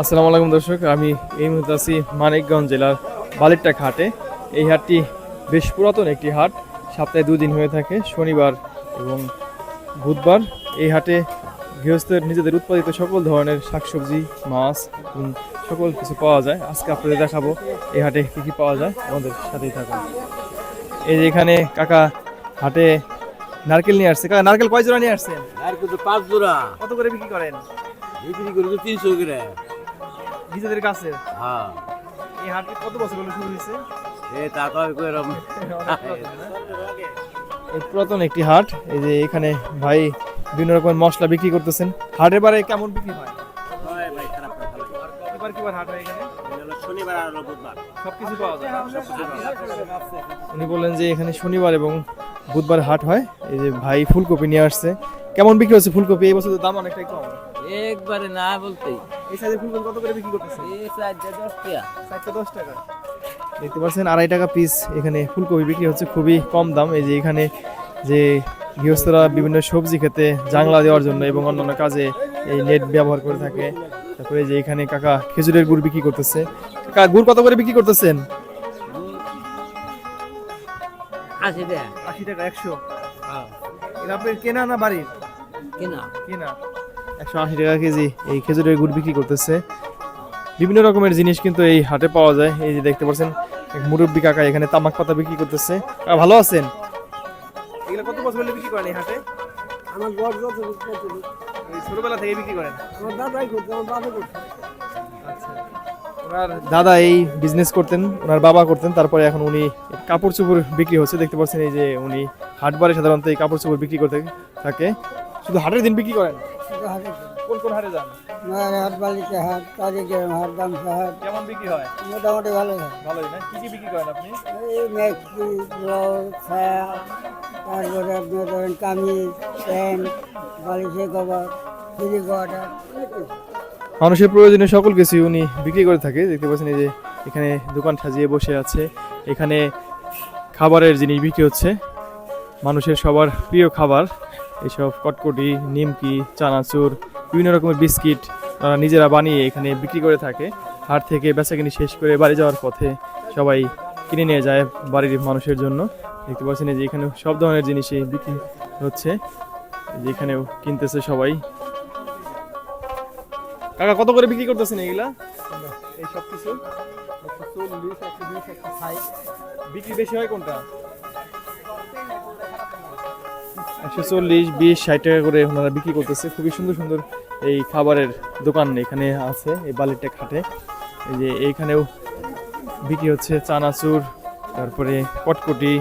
আসসালামু আলাইকুম দর্শক, আমি এই মুহূর্তে আছি মানিকগঞ্জ জেলার বালিরটা ঘাটে। এই হাটটি বেশ পুরাতন একটি হাট। সপ্তাহে দুদিন হয়ে থাকে শনিবার এবং বুধবার। এই হাটে গৃহস্থের নিজেদের উৎপাদিত সকল ধরনের শাকসবজি মাছ এবং সকল কিছু পাওয়া যায়। আজকে আপনাদের দেখাবো এই হাটে কী কী পাওয়া যায়। আমাদের সাথেই থাকুন। এই যে এখানে কাকা হাটে নারকেল নিয়ে আসছে। কাকা নারকেল কয় জোড়া নিয়ে আসছেন আর কিন্তু পাঁচ জোড়া। কত করে বিক্রি করেন? বিক্রি করি তো তিনশো করে। নিজেদের কাছে? হ্যাঁ। এই হাটটি কত বছর হলো শুরু হয়েছে? পুরাতন একটি হাট এই যে এখানে ভাই বিভিন্ন রকমের মশলা বিক্রি করতেছেন। হাটের বারে কেমন বিক্রি হয়? উনি বললেন যে এখানে শনিবার এবং বুধবার হাট হয়। এই যে ভাই ফুলকপি নিয়ে আসছে। কেমন বিক্রি হচ্ছে ফুলকপি? এই বছর তো দাম অনেকটাই কম। একবারে না বলতেই। এই সাইজের ফুলকপি কত করে বিক্রি করতেছে এই চারটে দশ টাকা। চারটে দশ টাকা। দেখতে পাচ্ছেন আড়াই টাকা পিস এখানে ফুলকপি বিক্রি হচ্ছে খুবই কম দাম। এই যে এখানে যে গৃহস্থরা বিভিন্ন সবজি খেতে জাংলা দেওয়ার জন্য এবং অন্যান্য কাজে এই নেট ব্যবহার করে থাকে। তারপরে যে এখানে কাকা খেজুরের গুড় বিক্রি করতেছে। কাকা গুড় কত করে বিক্রি করতেছেন? আশি টাকা। আশি টাকা একশো। আপনার কেনা না বাড়ির কিনা। কেনা। একশো আশি টাকা কেজি এই খেজুরের গুড় বিক্রি করতেছে। বিভিন্ন রকমের জিনিস কিন্তু এই হাটে পাওয়া যায়। এই যে দেখতে পাচ্ছেন এক মুরব্বী কাকা এখানে তামাক পাতা বিক্রি করতেছে। ভালো আছেন? এগুলো কত বছর হলে বিক্রি করেন এই হাটে? আমার বড় যত ছোটবেলা থেকে বিক্রি করেন? আমার দাদাই করতো আমার বাবা করতো আচ্ছা ওনার দাদা এই বিজনেস করতেন ওনার বাবা করতেন তারপরে এখন উনি কাপড় চোপড় বিক্রি হচ্ছে। দেখতে পাচ্ছেন এই যে উনি হাটবারে সাধারণত এই কাপড় চোপড় বিক্রি করতে থাকে। শুধু হাটের দিন বিক্রি করেন? কোন কোন হাটে যান? হাট বালিতে হাট কারিগের হাট দামসা হাট। কেমন বিক্রি হয়? মোটামুটি ভালো হয়। ভালোই না? কি কি বিক্রি করেন আপনি? এই মেক্সি ব্লাউজ ছায়া তারপরে আপনার ধরেন কামিজ প্যান্ট বালিশের কভার মানুষের প্রয়োজনীয় সকল কিছু উনি বিক্রি করে থাকে। দেখতে পাচ্ছেন এই যে এখানে দোকান সাজিয়ে বসে আছে। এখানে খাবারের জিনিস বিক্রি হচ্ছে। মানুষের সবার প্রিয় খাবার এসব কটকটি নিমকি চানাচুর বিভিন্ন রকমের বিস্কিট তারা নিজেরা বানিয়ে এখানে বিক্রি করে থাকে। হাট থেকে বেচাকিনি শেষ করে বাড়ি যাওয়ার পথে সবাই কিনে নিয়ে যায় বাড়ির মানুষের জন্য। দেখতে পাচ্ছেন যে এখানে সব ধরনের জিনিসই বিক্রি হচ্ছে। এই যে এখানেও কিনতেছে সবাই। কাকা কত করে বিক্রি করতেছেন এগুলা? এই সব কিছু। বিক্রি বেশি হয় কোনটা? একশো চল্লিশ বিশ ষাট টাকা করে ওনারা বিক্রি করতেছে। খুবই সুন্দর সুন্দর এই খাবারের দোকান এখানে আছে এই বালিরটা খাটে। এই যে এইখানেও বিক্রি হচ্ছে চানাচুর তারপরে কটকটি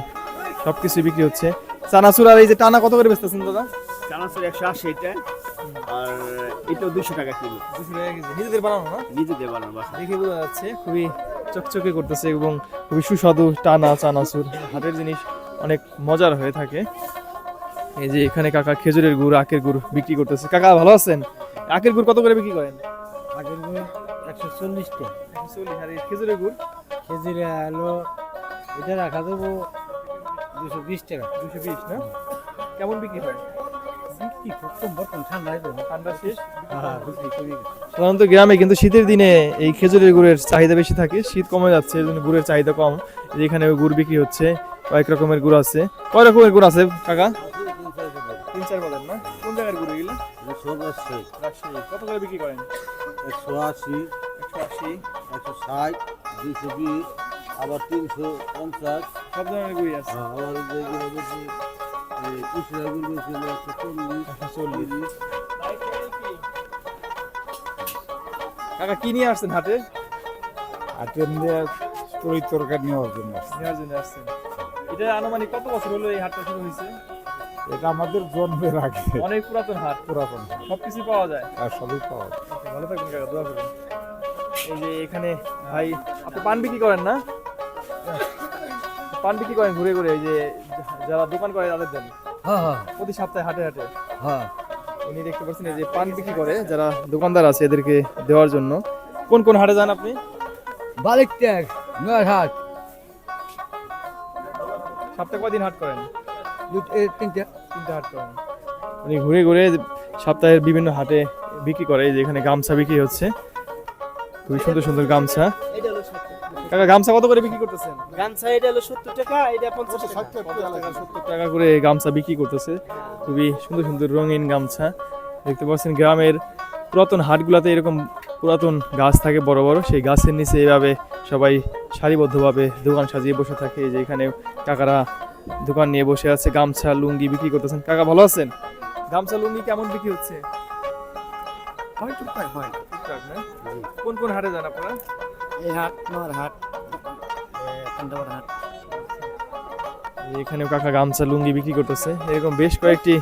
সব কিছু বিক্রি হচ্ছে। চানাচুর আর এই যে টানা কত করে বেচতেছেন দাদা? চানাচুর একশো আশি এটা আর এটাও দুশো টাকা কিলো। দুশো টাকা কেজি। নিজেদের বানানো না? নিজেদের বানানো বাসা। দেখে বোঝা যাচ্ছে খুবই চকচকে করতেছে এবং খুবই সুস্বাদু টানা চানাচুর। হাটের জিনিস অনেক মজার হয়ে থাকে। এই যে এখানে কাকা খেজুরের গুড় আখের গুড় বিক্রি করতেছে। কাকা ভালো আছেন? আখের গুড় কত করে বিক্রি করেন? আগের একশো চল্লিশটা। আর এই খেজুরের গুড়? খেজুরে আলো এটা রাখা দেবো দুশো বিশ টাকা। দুশো বিশ না? কেমন বিক্রি হয়? হ্যাঁ সাধারণত গ্রামে কিন্তু শীতের দিনে এই খেজুরের গুড়ের চাহিদা বেশি থাকে। শীত কমে যাচ্ছে এর জন্য গুড়ের চাহিদা কম। যে এখানে গুড় বিক্রি হচ্ছে কয়েক রকমের গুড় আছে। কয় রকমের গুড় আছে কাকা? সব রাজশাহী কত করে বিক্রি করেন? একশো আশি। একশো আশি। একশো ষাট। দুশো বিশ। আবার তিনশো পঞ্চাশ। সব ধরনের আছে। হ্যাঁ, আবার যেগুলো বেশি একশো চল্লিশ। চল্লিশ। কাকা কি নিয়ে আসছেন হাটে? হাটের নিয়ে তরি তরকারি নেওয়ার জন্য নেওয়ার জন্য আসছেন। এটা আনুমানিক কত বছর হলো এই হাটটা শুরু হয়েছে? এটা আমাদের জন্মের আগে। অনেক পুরাতন হাট। পুরাতন সবকিছু পাওয়া যায়। আর সবই পাওয়া যায়। আচ্ছা, ভালো থাকবেন কাকা দোয়া করবেন। এই যে এখানে ভাই আপনি পান বিক্রি করেন না? পান বিক্রি করেন ঘুরে ঘুরে এই যে যারা দোকান করে তাদের দেন হ্যাঁ হ্যাঁ। প্রতি সপ্তাহে হাটে হাটে। হ্যাঁ। উনি দেখতে পাচ্ছেন এই যে পান বিক্রি করে যারা দোকানদার আছে এদেরকে দেওয়ার জন্য। কোন কোন হাটে যান আপনি? বালিক ট্যাগ নয় হাট সপ্তাহে কয়দিন হাট করেন? তিনটে তিনটা হাট করেন উনি ঘুরে ঘুরে সপ্তাহের বিভিন্ন হাটে বিক্রি করে এই যে এখানে গামছা বিক্রি হচ্ছে। খুবই সুন্দর সুন্দর গামছা। এটা কাকা গামছা কত করে বিক্রি করতেছেন? গামছা এটা হলো সত্তর টাকা এটা পঞ্চাশ সত্তর টাকা। করে গামছা বিক্রি করতেছে। খুবই সুন্দর সুন্দর রঙিন গামছা। দেখতে পাচ্ছেন গ্রামের পুরাতন হাটগুলোতে এরকম পুরাতন গাছ থাকে বড় বড়। সেই গাছের নিচে এইভাবে সবাই সারিবদ্ধভাবে দোকান সাজিয়ে বসে থাকে। এই যে এখানে কাকারা দোকান নিয়ে বসে আছে গামছা লুঙ্গি বিক্রি করতেছেন। কাকা ভালো আছেন? গামছা লুঙ্গি কেমন বিক্রি হচ্ছে? হয় টুকটাক হয়। টুকটাক না? কোন কোন হাটে যান আপনারা? এই হাট নোয়ার হাট কান্দাবার হাট। এখানেও কাকা গামছা লুঙ্গি বিক্রি করতেছে। এরকম বেশ কয়েকটি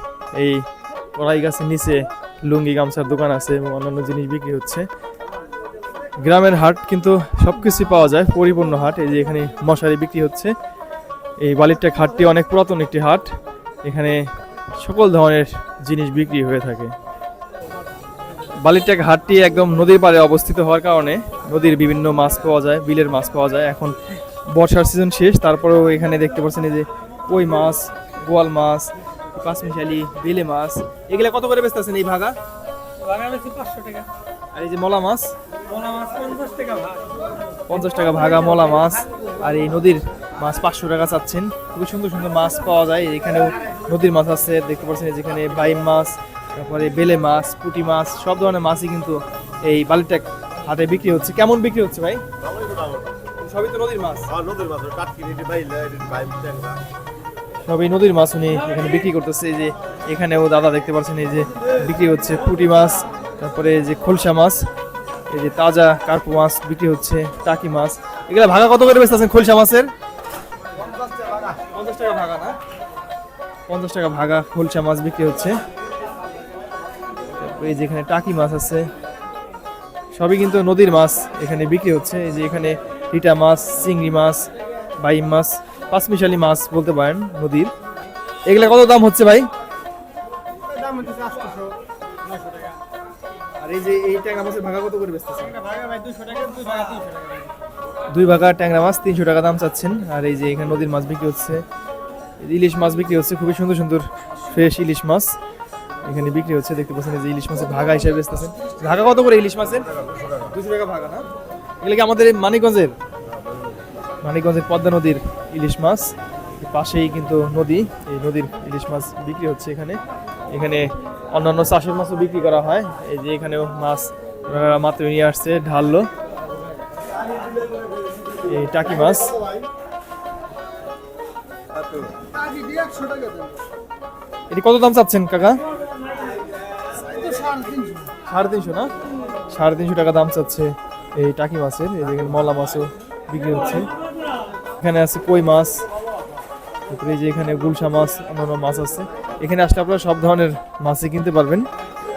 এই কড়াই গাছের নিচে লুঙ্গি গামছার দোকান আছে এবং অন্যান্য জিনিস বিক্রি হচ্ছে। গ্রামের হাট কিন্তু সবকিছু পাওয়া যায় পরিপূর্ণ হাট। এই যে এখানে মশারি বিক্রি হচ্ছে। এই বালিরটেক হাটটি অনেক পুরাতন একটি হাট। এখানে সকল ধরনের জিনিস বিক্রি হয়ে থাকে। বালিরটেক হাটটি একদম নদীর পাড়ে অবস্থিত হওয়ার কারণে নদীর বিভিন্ন মাছ পাওয়া যায় বিলের মাছ পাওয়া যায়। এখন বর্ষার সিজন শেষ তারপরেও এখানে দেখতে পাচ্ছেন এই যে কই মাছ গোয়াল মাছ পাঁচমিশালি বেলে মাছ। এগুলা কত করে বেচতেছেন এই ভাগা? ভাঙা বেশি পাঁচশো টাকা। আর এই যে মলা মাছ? পোনা মাছ পঞ্চাশ টাকা পঞ্চাশ টাকা ভাগা মলা মাছ। আর এই নদীর মাছ পাঁচশো টাকা চাচ্ছেন। খুবই সুন্দর সুন্দর মাছ পাওয়া যায়। এখানেও নদীর মাছ আছে দেখতে পাচ্ছেন যেখানে বাইম মাছ তারপরে বেলে মাছ পুঁটি মাছ সব ধরনের মাছই কিন্তু এই বালিটাক হাটে বিক্রি হচ্ছে। কেমন বিক্রি হচ্ছে ভাই? সবই তো নদীর মাছ। সবই নদীর মাছ উনি এখানে বিক্রি করতেছে। এই যে এখানেও দাদা দেখতে পাচ্ছেন এই যে বিক্রি হচ্ছে পুঁটি মাছ তারপরে এই যে খোলসা মাছ এই যে তাজা কার্পু মাছ বিক্রি হচ্ছে টাকি মাছ। এগুলা ভাগা কত করে বেচতেছেন খোলসা মাছের? পঞ্চাশ টাকা ভাগা না? পঞ্চাশ টাকা ভাগা খোলসা মাছ বিক্রি হচ্ছে। এই যে এখানে টাকি মাছ আছে সবই কিন্তু নদীর মাছ এখানে বিক্রি হচ্ছে। এই যে এখানে রিটা মাছ চিংড়ি মাছ বাইম মাছ পাঁচমিশালি মাছ বলতে পারেন নদীর। এগুলা কত দাম হচ্ছে ভাই? টাকা। আর এই যে এই ট্যাংরা মাছের ভাগা কত করে বেচতেছেন? ভাগা ভাই দুশো টাকা টাকা। দুই ভাগা ট্যাংরা মাছ, তিনশো টাকা দাম চাচ্ছেন। আর এই যে এখানে নদীর মাছ বিক্রি হচ্ছে। ইলিশ মাছ বিক্রি হচ্ছে, খুবই সুন্দর সুন্দর ফ্রেশ ইলিশ মাছ। এখানে বিক্রি হচ্ছে, দেখতে পাচ্ছেন যে ইলিশ মাছের ভাগা হিসেবে বেচতেছেন ভাগা কত করে ইলিশ মাছের? দুশো টাকা ভাগা না? এগুলো কি আমাদের মানিকগঞ্জের? মানিকগঞ্জের পদ্মা নদীর ইলিশ মাছ। পাশেই কিন্তু নদী, এই নদীর ইলিশ মাছ বিক্রি হচ্ছে এখানে। এখানে অন্যান্য চাষের মাছও বিক্রি করা হয়। এই যে এখানেও মাছ মাত্র নিয়ে আসছে, ঢাললো। এই টাকি মাছ এটি কত দাম চাচ্ছেন, কাকা? সাড়ে তিনশো না? সাড়ে তিনশো টাকা দাম চাচ্ছে এই টাকি মাছের। এই দেখেন মলা মাছও বিক্রি হচ্ছে। এখানে আছে কই মাছ, তারপরে যে এখানে গুলশা মাছ, অন্যান্য মাছ আছে। এখানে আসলে আপনারা সব ধরনের মাছই কিনতে পারবেন।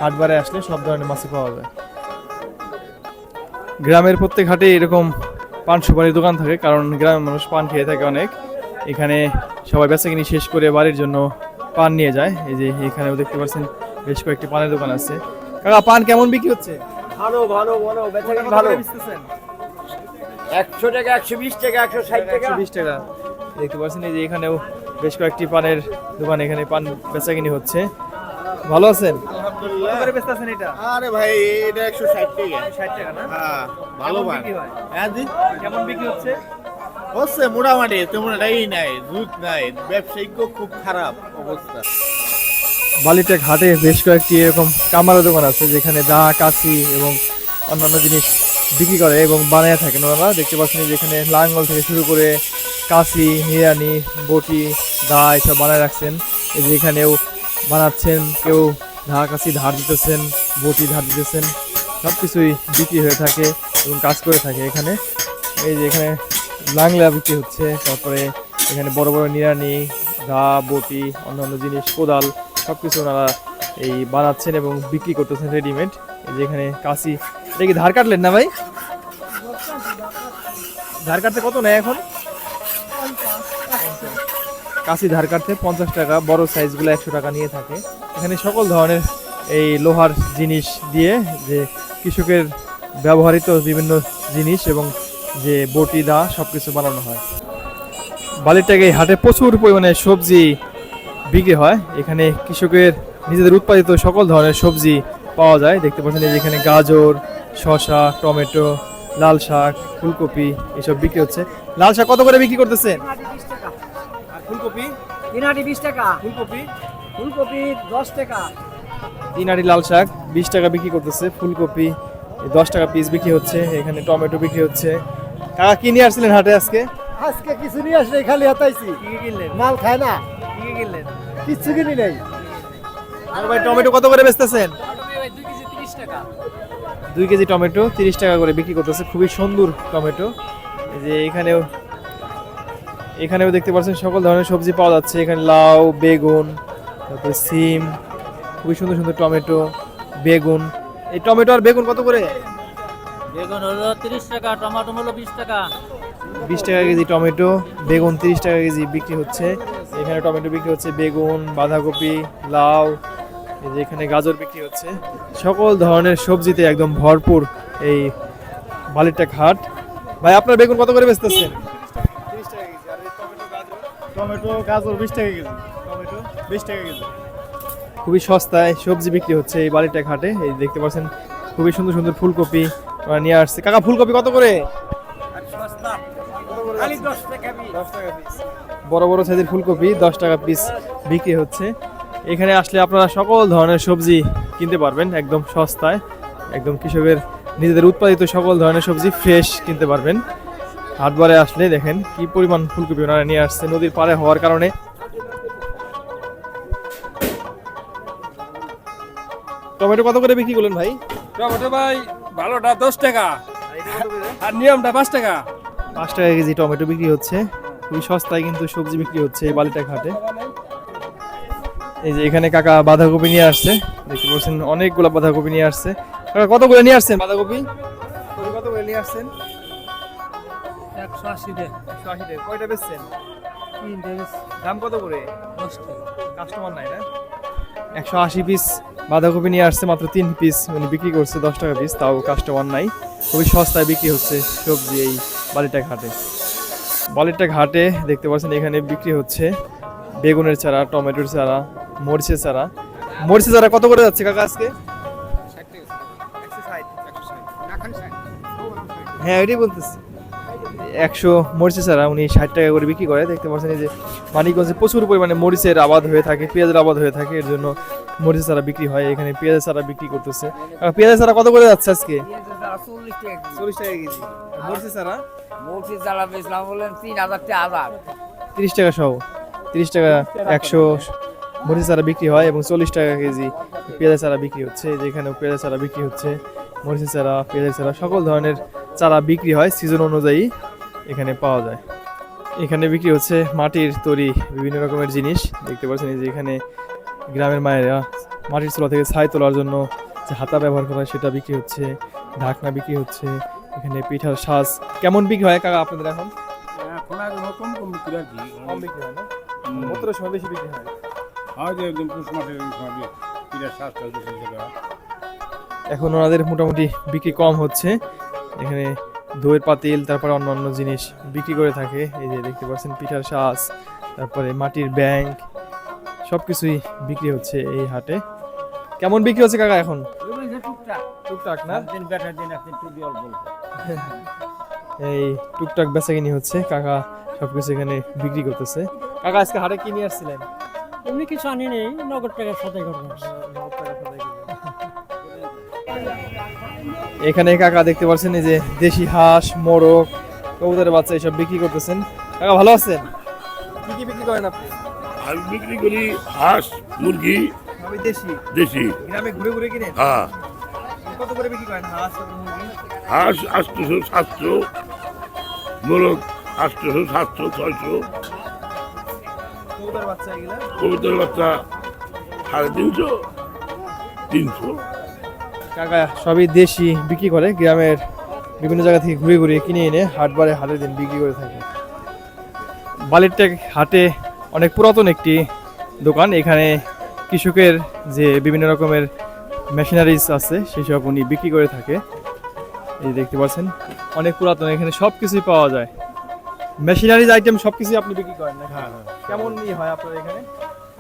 হাটবারে আসলে সব ধরনের মাছই পাওয়া যায়। গ্রামের প্রত্যেক হাটে এরকম পান সুপারির দোকান থাকে কারণ গ্রামের মানুষ পান খেয়ে থাকে অনেক। এখানে সবাই বেচাকিনি শেষ করে বাড়ির জন্য পান নিয়ে যায়। এই যে এখানেও দেখতে পাচ্ছেন বেশ কয়েকটি পানের দোকান আছে। কাকা পান কেমন বিক্রি হচ্ছে? ভালো ভালো ভালো বেচা কত ভালো। একশো টাকা একশো বিশ টাকা একশো ষাট টাকা। 120 টাকা। দেখতে পাচ্ছেন এই যে এখানেও বেশ কয়েকটি পানের দোকান এখানে পান বেচাকিনি হচ্ছে। ভালো আছেন? কত করে বেচতেছেন এটা? আরে ভাই এটা একশো ষাট টাকা। 60 টাকা না? হ্যাঁ ভালো হ্যাঁ? কেমন বিক্রি হচ্ছে? হচ্ছে মোটামুটি তেমন এটাই নাই দুধ নাই। ব্যবসায়িক খুব খারাপ অবস্থা। বালিটেক হাটে বেশ কয়েকটি এরকম কামারা দোকান আছে যেখানে দা কাশি এবং অন্যান্য জিনিস বিক্রি করে এবং বানায় থাকেন ওনারা। দেখতে পাচ্ছেন যেখানে লাঙ্গল থেকে শুরু করে কাশি নিরানি বটি দা এসব বানায় রাখছেন। যেখানেও বানাচ্ছেন কেউ ধা কাশি ধার দিতেছেন বটি ধার দিতেছেন সব কিছুই বিক্রি হয়ে থাকে এবং কাজ করে থাকে এখানে। এই যে এখানে লাংলা বিক্রি হচ্ছে তারপরে এখানে বড় বড় নিরানি দা বটি অন্যান্য জিনিস কোদাল সব কিছু ওনারা এই বানাচ্ছেন এবং বিক্রি করতেছেন রেডিমেড এই যে এখানে কাশি এটা কি ধার কাটলেন না ভাই? ধার কাটতে কত নেয় এখন? কাশি ধার কাটতে পঞ্চাশ টাকা বড় সাইজগুলো একশো টাকা নিয়ে থাকে। এখানে সকল ধরনের এই লোহার জিনিস দিয়ে যে কৃষকের ব্যবহৃত বিভিন্ন জিনিস এবং যে বটি দা সব কিছু বানানো হয়। বালিরটাকে হাটে প্রচুর পরিমাণে সবজি বিক্রি হয়। এখানে কৃষকের নিজেদের উৎপাদিত সকল ধরনের সবজি পাওয়া যায়। দেখতে পাচ্ছেন যে এখানে গাজর শসা টমেটো লাল শাক ফুলকপি এসব বিক্রি হচ্ছে। লাল শাক কত করে বিক্রি করতেছেন? ফুলকপি? তিনাটি বিশ টাকা। ফুলকপি? ফুলকপি দশ টাকা। তিন আড়ি লাল শাক বিশ টাকা বিক্রি করতেছে ফুলকপি দশ টাকা পিস বিক্রি হচ্ছে এখানে টমেটো বিক্রি হচ্ছে। কাকা কি নিয়ে আসছিলেন হাটে আজকে? আজকে কিছু নিয়ে আসলে খালি হাতাইছি। কিনলেন? মাল খায় না। কি কিনলেন? কিচ্ছু কিনি নেই। আর ভাই টমেটো কত করে বেচতেছেন? দুই কেজি টমেটো তিরিশ টাকা করে বিক্রি করতেছে খুবই সুন্দর টমেটো। এই যে এখানেও এখানেও দেখতে পাচ্ছেন সকল ধরনের সবজি পাওয়া যাচ্ছে এখানে লাউ বেগুন তারপরে সিম খুবই সুন্দর সুন্দর টমেটো বেগুন। এই টমেটো আর বেগুন কত করে? বেগুন হলো তিরিশ টাকা টমাটো হলো বিশ টাকা। বিশ টাকা কেজি টমেটো বেগুন তিরিশ টাকা কেজি বিক্রি হচ্ছে। এখানে টমেটো বিক্রি হচ্ছে বেগুন বাঁধাকপি লাউ এই যে এখানে গাজর বিক্রি হচ্ছে। সকল ধরনের সবজিতে একদম ভরপুর এই বালিরটা ঘাট। ভাই আপনার বেগুন কত করে বেচতেছেন? টমেটো গাজর বিশ টাকা কেজি। বিশ টাকা কেজি। খুবই সস্তায় সবজি বিক্রি হচ্ছে এই বালিরটা ঘাটে। এই দেখতে পাচ্ছেন খুবই সুন্দর সুন্দর ফুলকপি নিয়ে আসছে। কাকা ফুলকপি কত করে? বড় বড় সাইজের ফুলকপি দশ টাকা পিস বিক্রি হচ্ছে। এখানে আসলে আপনারা সকল ধরনের সবজি কিনতে পারবেন একদম সস্তায়। একদম কৃষকের নিজেদের উৎপাদিত সকল ধরনের সবজি ফ্রেশ কিনতে পারবেন। হাটবারে আসলে দেখেন কি পরিমাণ ফুলকপি ওনারা নিয়ে আসছে। নদীর পাড়ে হওয়ার কারণে টমেটো কত করে বিক্রি করলেন ভাই? টমেটো ভাই ভালোটা দশ টাকা। আর নিয়মটা পাঁচ টাকা। পাঁচ টাকা কেজি টমেটো বিক্রি হচ্ছে। খুবই সস্তায় কিন্তু সবজি বিক্রি হচ্ছে এই বালিটা ঘাটে। এই যে এখানে কাকা বাঁধাকপি নিয়ে আসছে। দেখতে পাচ্ছেন অনেকগুলো বাঁধাকপি নিয়ে আসছে। কাকা কত করে নিয়ে আসছেন বাঁধাকপি? কপি কত করে নিয়ে আসছেন? একশো আশি টাকা একশো আশি টাকা কয়টা বেচছেন? দাম কত করে? দশ টাকা। কাস্টমার নাই না? একশো আশি পিস বাঁধাকপি নিয়ে আসছে মাত্র তিন পিস উনি বিক্রি করছে দশ টাকা পিস তাও কাস্টমার নাই। খুবই সস্তায় বিক্রি হচ্ছে সবজি এই বালিটা ঘাটে। বালিটা ঘাটে দেখতে পাচ্ছেন এখানে বিক্রি হচ্ছে বেগুনের চারা টমেটোর চারা মরিচের চারা। মরিচের চারা কত করে যাচ্ছে কাকা আজকে? হ্যাঁ এটাই বলতেছি। একশো মরিচের চারা উনি ষাট টাকা করে বিক্রি করে দেখতে পাচ্ছেন এই যে মানিকগঞ্জে প্রচুর পরিমাণে মরিচের আবাদ হয়ে থাকে পেঁয়াজের আবাদ হয়ে থাকে এর জন্য মরিচের চারা বিক্রি হয় এখানে পেঁয়াজের চারা বিক্রি করতেছে। পেঁয়াজের চারা কত করে যাচ্ছে আজকে? চল্লিশ টাকা কেজি। মরিচের চারা মৌসি জ্বালা বেচলাম বললেন তিন হাজার টাকা তিরিশ টাকা সহ তিরিশ টাকা একশো মরিচের চারা বিক্রি হয় এবং চল্লিশ টাকা কেজি পেঁয়াজের চারা বিক্রি হচ্ছে। যেখানে পেঁয়াজের চারা বিক্রি হচ্ছে মরিচের চারা পেঁয়াজের চারা সকল ধরনের চারা বিক্রি হয় সিজন অনুযায়ী। এখানে পাওয়া যায়। এখানে বিক্রি হচ্ছে মাটির তৈরি বিভিন্ন রকমের জিনিস। দেখতে পাচ্ছেন যে এখানে গ্রামের মায়েরা মাটির চুলা থেকে ছাই তোলার জন্য যে হাতা ব্যবহার করা হয় সেটা বিক্রি হচ্ছে ঢাকনা বিক্রি হচ্ছে এখানে পিঠার সাজ। কেমন বিক্রি হয় কাকা আপনাদের এখন? এখন আর কম কম বিক্রি আর কম বিক্রি হয় না? বছরের সময় বেশি বিক্রি হয়? হয়তো একদম পুষ মাসের সময় পিঠার শ্বাসটা এখন ওনাদের মোটামুটি বিক্রি কম হচ্ছে। এখানে দইয়ের পাতিল, তারপরে অন্যান্য জিনিস বিক্রি করে থাকে। এই যে দেখতে পাচ্ছেন, পিঠার শাঁস তারপরে মাটির ব্যাংক সব কিছুই বিক্রি হচ্ছে এই হাটে। কেমন বিক্রি হচ্ছে কাকা এখন? টুকটাক না। এই টুকটাক বেচাকিনি হচ্ছে, কাকা সবকিছু এখানে বিক্রি করতেছে। কাকা, আজকে হাটে কি নিয়ে আসছিলেন? এমনি কিছু আনি নেই, নগদ সাথে এখানে কাকা দেখতে পাচ্ছেন এই যে দেশি হাঁস মোরগ কবুতরের বাচ্চা এসব বিক্রি করতেছেন। কাকা ভালো আছেন? কি কি বিক্রি করেন আপনি? আমি বিক্রি করি হাঁস মুরগি আমি দেশি। দেশি। গ্রামে ঘুরে ঘুরে কিনেন? হ্যাঁ। কত করে বিক্রি করেন হাঁস আর মুরগি? হাঁস আটশোশো সাতশো মোরগ আটশোশো সাতশো ছয়শো। কবুতরের বাচ্চা এগুলা? কবুতর বাচ্চা সাড়ে তিনশো তিনশো। কাকা সবই দেশি বিক্রি করে গ্রামের বিভিন্ন জায়গা থেকে ঘুরে ঘুরে কিনে এনে হাটবারে হাটের দিন বিক্রি করে থাকে। বালিরটেক হাটে অনেক পুরাতন একটি দোকান এখানে কৃষকের যে বিভিন্ন রকমের মেশিনারিজ আছে সেসব উনি বিক্রি করে থাকে। এই দেখতে পাচ্ছেন অনেক পুরাতন এখানে সব কিছুই পাওয়া যায়। মেশিনারিজ আইটেম সব কিছুই আপনি বিক্রি করেন না হ্যাঁ হ্যাঁ। কেমন হয় আপনার এখানে?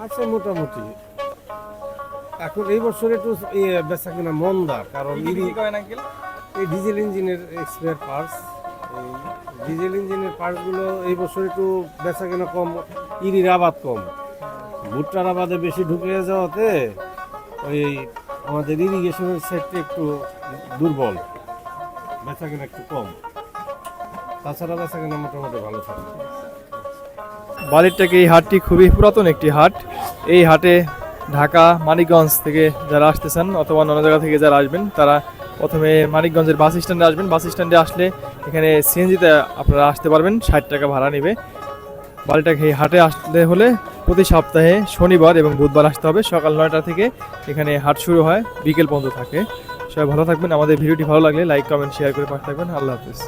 আছে মোটামুটি। এখন এই বছর একটু ইয়ে বেচা কিনা মন্দা কারণ এই ডিজেল ইঞ্জিনের এক্সপায়ার পার্টস এই ডিজেল ইঞ্জিনের পার্টসগুলো এই বছর একটু বেচা কিনা কম ইরির আবাদ কম। ভুট্টার আবাদে বেশি ঢুকে যাওয়াতে ওই আমাদের ইরিগেশনের সেটটা একটু দুর্বল বেচা কিনা একটু কম। তাছাড়া বেচা কিনা মোটামুটি ভালো থাকে। বালিরটাকে এই হাটটি খুবই পুরাতন একটি হাট? এই হাটে ঢাকা, মানিকগঞ্জ থেকে যারা আসতেছেন অথবা অন্য জায়গা থেকে যারা আসবেন, তারা প্রথমে মানিকগঞ্জের বাস স্ট্যান্ডে আসবেন। বাস স্ট্যান্ডে আসলে এখানে সিএনজিতে আপনারা আসতে পারবেন, ষাট টাকা ভাড়া নেবে। বালিটাকে খেয়ে হাটে আসতে হলে প্রতি সপ্তাহে শনিবার এবং বুধবার আসতে হবে। সকাল নয়টা থেকে এখানে হাট শুরু হয়, বিকেল পর্যন্ত থাকে। সবাই ভালো থাকবেন। আমাদের ভিডিওটি ভালো লাগলে লাইক, কমেন্ট, শেয়ার করে পাশে থাকবেন। আল্লাহ হাফিজ।